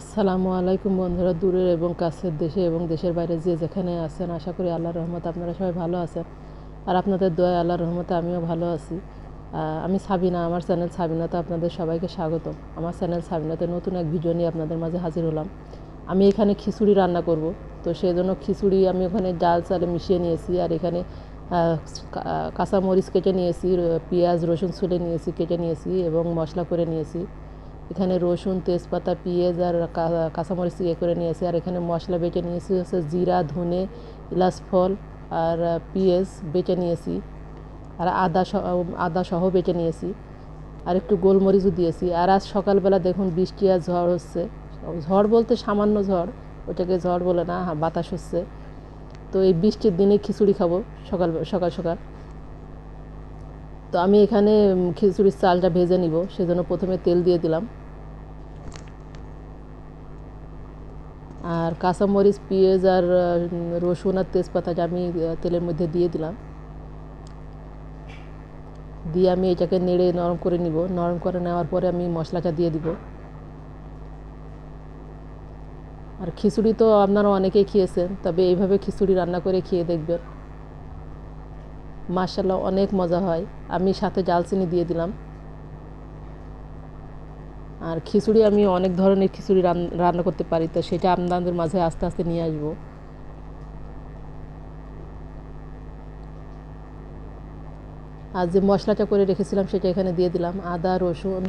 আসসালামু আলাইকুম বন্ধুরা, দূরের এবং কাছের দেশে এবং দেশের বাইরে যে যেখানে আছেন, আশা করি আল্লাহর রহমতে আপনারা সবাই ভালো আছেন। আর আপনাদের দয়া আল্লাহর রহমতে আমিও ভালো আছি। আমি সাবিনা, আমার চ্যানেল সাবিনাতে আপনাদের সবাইকে স্বাগত আমার চ্যানেল সাবিনাতে নতুন এক ভিডিও নিয়ে আপনাদের মাঝে হাজির হলাম। আমি এখানে খিচুড়ি রান্না করব, তো সেই জন্য খিচুড়ি আমি ওখানে ডাল চালে মিশিয়ে নিয়েছি, আর এখানে কাঁচামরিচ কেটে নিয়েছি পেঁয়াজ, রসুন ছুলে নিয়েছি, কেটে নিয়েছি এবং মশলা করে নিয়েছি। এখানে রসুন তেজপাতা পেঁয়াজ আর কাঁচামরিচ ইয়ে করে নিয়েছি। আর এখানে মশলা বেটে নিয়েছি হচ্ছে জিরা ধনে ইলাচ ফল আর পেঁয়াজ বেটে নিয়েছি। আর আদা আদা সহ বেটে নিয়েছি। আর একটু গোলমরিচও দিয়েছি। আর আজ সকালবেলা দেখুন বৃষ্টি আর ঝড় হচ্ছে। ঝড় বলতে সামান্য ঝড় ওটাকে ঝড় বলে না হ্যাঁ, বাতাস হচ্ছে। তো এই বৃষ্টির দিনে খিচুড়ি খাব সকাল সকাল সকাল। তো আমি এখানে খিচুড়ির চালটা ভেজে নিব, সেজন্য প্রথমে তেল দিয়ে দিলাম। আর কাঁচামরিচ, পেঁয়াজ আর রসুন আর তেজপাতাটা আমি তেলের মধ্যে দিয়ে দিলাম। দিয়ে আমি এটাকে নেড়ে নরম করে নিব। নরম করে নেওয়ার পরে আমি মশলাটা দিয়ে দিব। আর খিচুড়ি তো আপনারা অনেকেই খেয়েছেন, তবে এইভাবে খিচুড়ি রান্না করে খেয়ে দেখবেন। মার্শাল্লাহ অনেক মজা হয়। আমি সাথে জালচিনি দিয়ে দিলাম। আর খিচুড়ি আমি অনেক ধরনের খিচুড়ি রান্না করতে পারি, তো সেটা আপনাদের মাঝে আস্তে আস্তে নিয়ে আসব। আর যে মশলাটা করে রেখেছিলাম, সেটা এখানে দিয়ে দিলাম। আদা, রসুন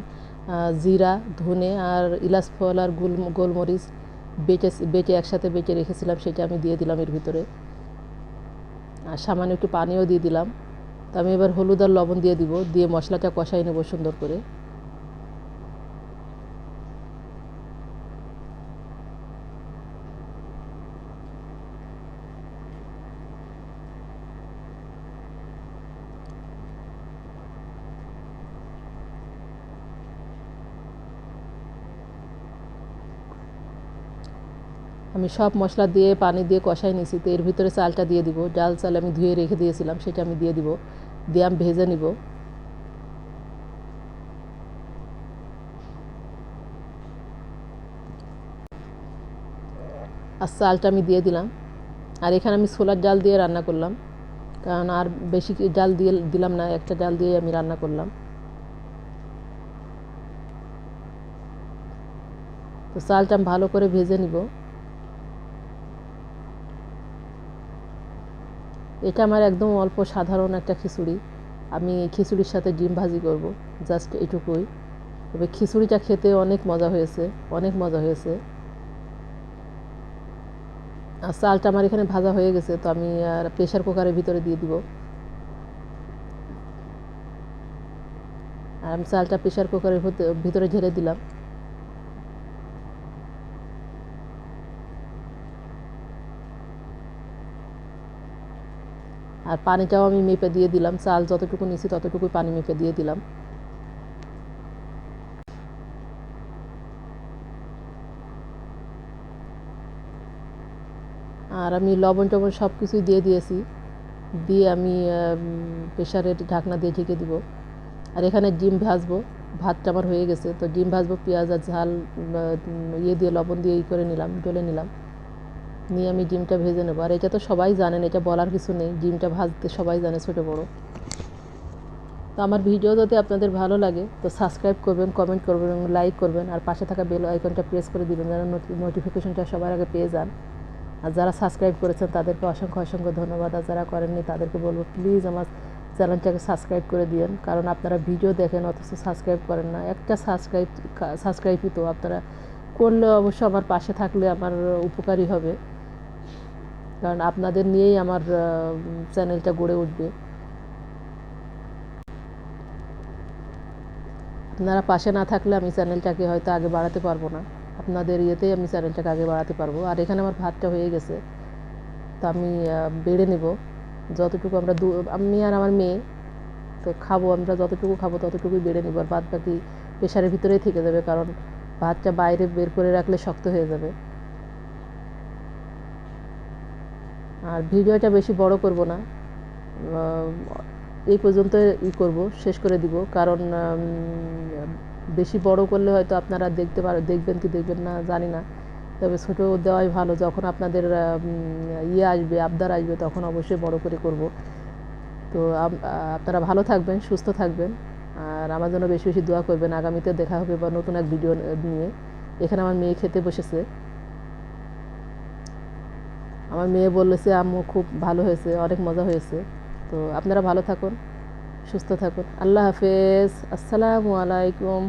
জিরা, ধনে আর ইলাচ, ফল আর গোল, গোলমরিচ বেটে বেটে একসাথে বেটে রেখেছিলাম, সেটা আমি দিয়ে দিলাম এর ভিতরে। আর সামান্য একটু পানিও দিয়ে দিলাম। তো আমি এবার হলুদ আর লবণ দিয়ে দিব, দিয়ে মশলাটা কষাই নেব সুন্দর করে। আমি সব মশলা দিয়ে, পানি দিয়ে কষাই নিয়েছি তো এর ভিতরে চালটা দিয়ে দিব। ডাল চাল আমি ধুয়ে রেখে দিয়েছিলাম, সেটা আমি দিয়ে দিব। দিয়ে আমি ভেজে নিব। আর চালটা আমি দিয়ে দিলাম। আর এখানে আমি ছোলার ডাল দিয়ে রান্না করলাম। কারণ আর বেশি ডাল দিয়ে দিলাম না, একটা ডাল দিয়ে আমি রান্না করলাম। তো চালটা ভালো করে ভেজে নিব। এটা আমার একদম অল্প সাধারণ একটা খিচুড়ি। আমি খিচুড়ির সাথে ডিম ভাজি করব, জাস্ট এটুকুই। তবে খিচুড়িটা খেতে অনেক মজা হয়েছে, অনেক মজা হয়েছে। আর চালটা আমার এখানে ভাজা হয়ে গেছে, তো আমি আর প্রেশার কুকারের ভিতরে দিয়ে দিব। আর আমি চালটা প্রেশার কুকারের ভিতরে- ঢেলে দিলাম। আর পানিটাও আমি মেপে দিয়ে দিলাম। চাল যতটুকু নিয়েছি ততটুকুই পানি মেপে দিয়ে দিলাম। আর আমি লবণ টবণ সব কিছুই দিয়ে দিয়েছি। দিয়ে আমি প্রেশারের ঢাকনা দিয়ে ঢেকে দিব। আর এখানে ডিম ভাজবো। ভাতটা আমার হয়ে গেছে। তো ডিম ভাজবো, পেঁয়াজ আর ঝাল ইয়ে দিয়ে লবণ দিয়ে ই করে নিলাম, ডলে নিলাম। নিয়ে আমি ডিমটা ভেজে নেব। আর এটা তো সবাই জানেন, এটা বলার কিছু নেই। ডিমটা ভাজতে সবাই জানে ছোটো বড়। তো আমার ভিডিও যদি আপনাদের ভালো লাগে, তো সাবস্ক্রাইব করবেন, কমেন্ট করবেন এবং লাইক করবেন। আর পাশে থাকা বেল আইকনটা প্রেস করে দিবেন যেন নোটিফিকেশনটা সবার আগে পেয়ে যান। আর যারা সাবস্ক্রাইব করেছেন, তাদেরকে অসংখ্য অসংখ্য ধন্যবাদ। আর যারা করেননি, তাদেরকে বলব প্লিজ আমার চ্যানেলটাকে সাবস্ক্রাইব করে দিন কারণ আপনারা ভিডিও দেখেন, অথচ সাবস্ক্রাইব করেন না। একটা সাবস্ক্রাইব সাবস্ক্রাইবই তো আপনারা করলে অবশ্য আমার পাশে থাকলে আমার উপকারী হবে। কারণ আপনাদের নিয়েই আমার চ্যানেলটা গড়ে উঠবে। আপনারা পাশে না থাকলে আমি চ্যানেলটাকে হয়তো আগে বাড়াতে পারব না। আপনাদের ইয়েতেই আমি চ্যানেলটাকে আগে বাড়াতে পারব। আর এখানে আমার ভাতটা হয়ে গেছে। তো আমি বেড়ে নেব। যতটুকু আমরা দু, আমি আর আমার মেয়ে, তো খাব, আমরা যতটুকু খাব ততটুকুই বেড়ে নেব। আর বাদ বাকি প্রেশারের ভিতরেই থেকে যাবে কারণ ভাতটা বাইরে বের করে রাখলে শক্ত হয়ে যাবে। আর ভিডিওটা বেশি বড় করব না। এই পর্যন্ত ই করব, শেষ করে দিব। কারণ বেশি বড় করলে হয়তো আপনারা দেখতে পার, দেখবেন কি দেখবেন না, জানি না। তবে ছোটো দেওয়াই ভালো, যখন আপনাদের ইয়ে আসবে, আবদার আসবে, তখন অবশ্যই বড় করে করব। তো আপনারা ভালো থাকবেন, সুস্থ থাকবেন। আর আমার জন্য বেশি বেশি দোয়া করবেন। আগামীতে দেখা হবে বা নতুন এক ভিডিও নিয়ে। এখানে আমার মেয়ে খেতে বসেছে। আমার মেয়ে বলেছে আম্মু, খুব ভালো হয়েছে, অনেক মজা হয়েছে। তো আপনারা ভালো থাকুন, সুস্থ থাকুন। আল্লাহ হাফেজ। আসসালামু আলাইকুম।